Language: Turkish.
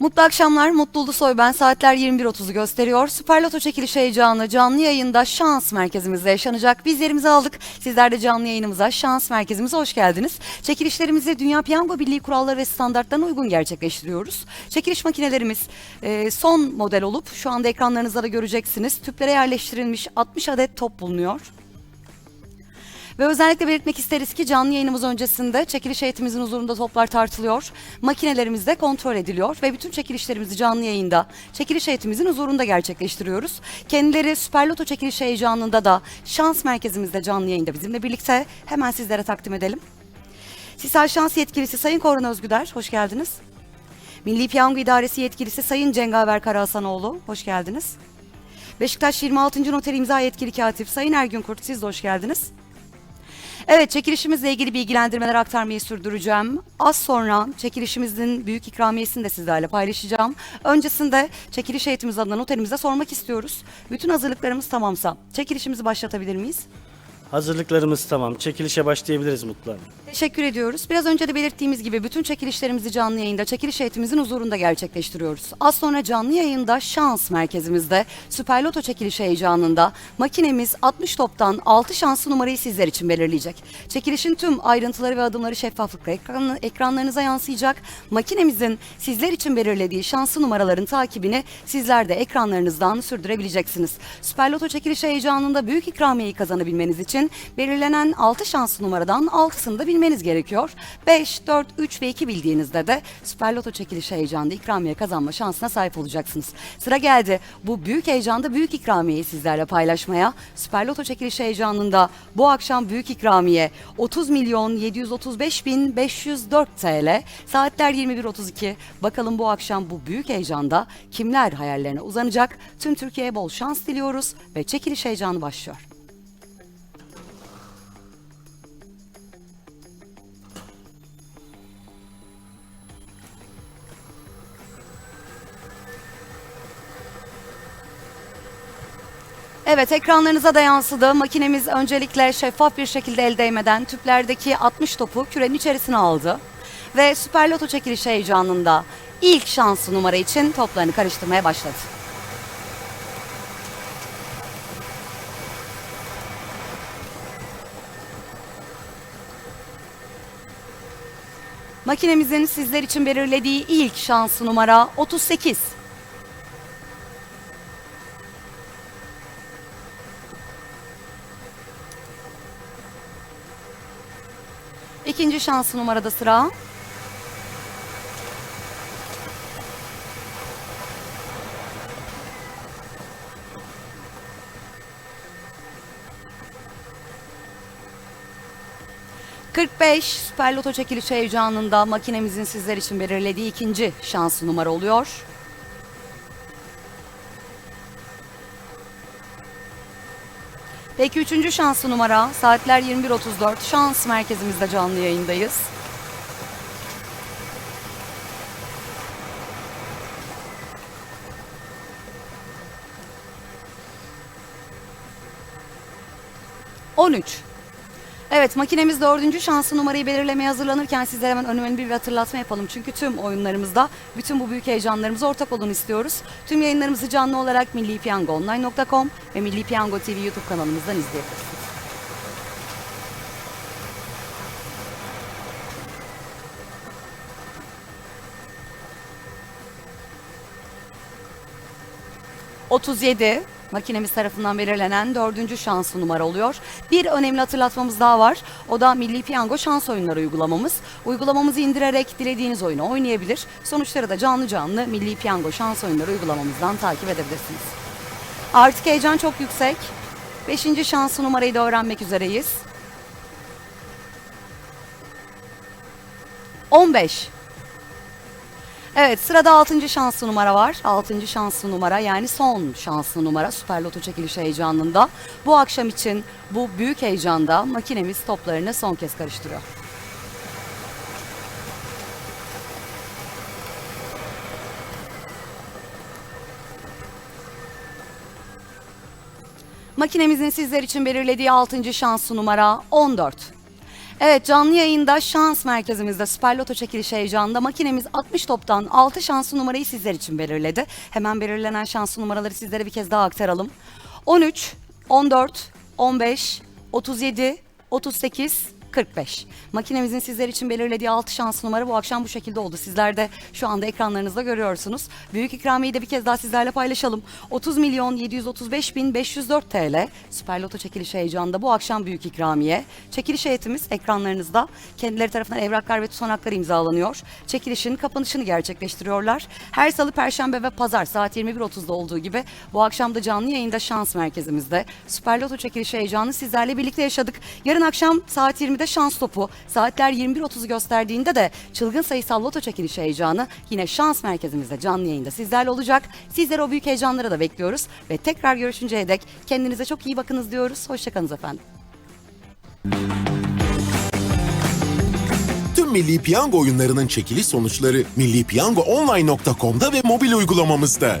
Mutlu akşamlar, Mutlu Ulusoy ben. Saatler 21.30'u gösteriyor. Süper Loto çekiliş heyecanı canlı yayında Şans Merkezimizde yaşanacak. Biz yerimizi aldık. Sizler de canlı yayınımıza Şans Merkezimize hoş geldiniz. Çekilişlerimizi Dünya Piyango Birliği kuralları ve standartlarına uygun gerçekleştiriyoruz. Çekiliş makinelerimiz e, son model olup şu anda ekranlarınızda da göreceksiniz. Tüplere yerleştirilmiş 60 adet top bulunuyor. Ve özellikle belirtmek isteriz ki canlı yayınımız öncesinde çekiliş heyetimizin huzurunda toplar tartılıyor. Makinelerimiz de kontrol ediliyor ve bütün çekilişlerimizi canlı yayında çekiliş heyetimizin huzurunda gerçekleştiriyoruz. Kendileri Süper Loto çekiliş heyecanında da şans merkezimizde canlı yayında bizimle birlikte hemen sizlere takdim edelim. Sisal Şans Yetkilisi Sayın Korhan Özgüder, hoş geldiniz. Milli Piyango İdaresi Yetkilisi Sayın Cengaver Karahasanoğlu, hoş geldiniz. Beşiktaş 26. Noter İmza Yetkili Katip Sayın Ergün Kurt, siz de hoş geldiniz. Evet çekilişimizle ilgili bilgilendirmeler aktarmayı sürdüreceğim. Az sonra çekilişimizin büyük ikramiyesini de sizlerle paylaşacağım. Öncesinde çekiliş heyetimiz adına noterimize sormak istiyoruz. Bütün hazırlıklarımız tamamsa çekilişimizi başlatabilir miyiz? Hazırlıklarımız tamam. Çekilişe başlayabiliriz Mutlu. Teşekkür ediyoruz. Biraz önce de belirttiğimiz gibi bütün çekilişlerimizi canlı yayında çekiliş heyetimizin huzurunda gerçekleştiriyoruz. Az sonra canlı yayında şans merkezimizde Süper Loto çekiliş heyecanında makinemiz 60 toptan 6 şanslı numarayı sizler için belirleyecek. Çekilişin tüm ayrıntıları ve adımları şeffaflıkla ekran, ekranlarınıza yansıyacak. Makinemizin sizler için belirlediği şanslı numaraların takibini sizler de ekranlarınızdan sürdürebileceksiniz. Süper Loto çekiliş heyecanında büyük ikramiyeyi kazanabilmeniz için belirlenen 6 şanslı numaradan 6'sını da bilmeniz gerekiyor. 5, 4, 3 ve 2 bildiğinizde de Süper Loto çekiliş heyecanında ikramiye kazanma şansına sahip olacaksınız. Sıra geldi bu büyük heyecanda büyük ikramiyeyi sizlerle paylaşmaya. Süper Loto çekiliş heyecanında bu akşam büyük ikramiye 30 milyon 735 bin 504 TL. Saatler 21.32. Bakalım bu akşam bu büyük heyecanda kimler hayallerine uzanacak? Tüm Türkiye'ye bol şans diliyoruz ve çekiliş heyecanı başlıyor. Evet ekranlarınıza da yansıdı. Makinemiz öncelikle şeffaf bir şekilde el değmeden tüplerdeki 60 topu kürenin içerisine aldı. Ve Süper Loto çekilişi heyecanında ilk şanslı numara için toplarını karıştırmaya başladı. Makinemizin sizler için belirlediği ilk şanslı numara 38. İkinci şanslı numarada sıra. ...45 Süper Loto çekiliş heyecanında makinemizin sizler için belirlediği ikinci şanslı numara oluyor. Peki üçüncü şanslı numara saatler 21.34 şans merkezimizde canlı yayındayız. On üç. Evet makinemiz dördüncü şanslı numarayı belirlemeye hazırlanırken sizlere hemen önemli bir hatırlatma yapalım. Çünkü tüm oyunlarımızda bütün bu büyük heyecanlarımıza ortak olun istiyoruz. Tüm yayınlarımızı canlı olarak millipiyangoonline.com ve Milli Piyango TV YouTube kanalımızdan izleyebilirsiniz. ...37 makinemiz tarafından belirlenen dördüncü şanslı numara oluyor. Bir önemli hatırlatmamız daha var. O da Milli Piyango şans oyunları uygulamamız. Uygulamamızı indirerek dilediğiniz oyunu oynayabilir. Sonuçları da canlı canlı Milli Piyango şans oyunları uygulamamızdan takip edebilirsiniz. Artık heyecan çok yüksek. Beşinci şanslı numarayı da öğrenmek üzereyiz. 15. Evet sırada 6. şanslı numara var. 6. şanslı numara yani son şanslı numara Süper Loto çekiliş heyecanında. Bu akşam için bu büyük heyecanda makinemiz toplarını son kez karıştırıyor. Makinemizin sizler için belirlediği 6. şanslı numara 14. Evet canlı yayında şans merkezimizde Süper Loto çekilişi heyecanında makinemiz 60 toptan 6 şanslı numarayı sizler için belirledi. Hemen belirlenen şanslı numaraları sizlere bir kez daha aktaralım. 13, 14, 15, 37, 38, 45. Makinemizin sizler için belirlediği 6 şans numara bu akşam bu şekilde oldu. Sizler de şu anda ekranlarınızda görüyorsunuz. Büyük ikramiyeyi de bir kez daha sizlerle paylaşalım. 30 milyon 735 bin 504 TL. Süper Loto çekilişi heyecanında bu akşam büyük ikramiye. Çekiliş heyetimiz ekranlarınızda. Kendileri tarafından evraklar ve tutanaklar imzalanıyor. Çekilişin kapanışını gerçekleştiriyorlar. Her salı, perşembe ve pazar saat 21.30'da olduğu gibi bu akşam da canlı yayında şans merkezimizde. Süper Loto çekilişi heyecanı sizlerle birlikte yaşadık. Yarın akşam saat 20'de şans topu. Saatler 21.30'u gösterdiğinde de çılgın sayısal loto çekilişi heyecanı yine şans merkezimizde canlı yayında sizlerle olacak. Sizleri o büyük heyecanlara da bekliyoruz. Ve tekrar görüşünceye dek kendinize çok iyi bakınız diyoruz. Hoşçakalınız efendim. Tüm Milli Piyango oyunlarının çekiliş sonuçları millipiyangoonline.com'da ve mobil uygulamamızda.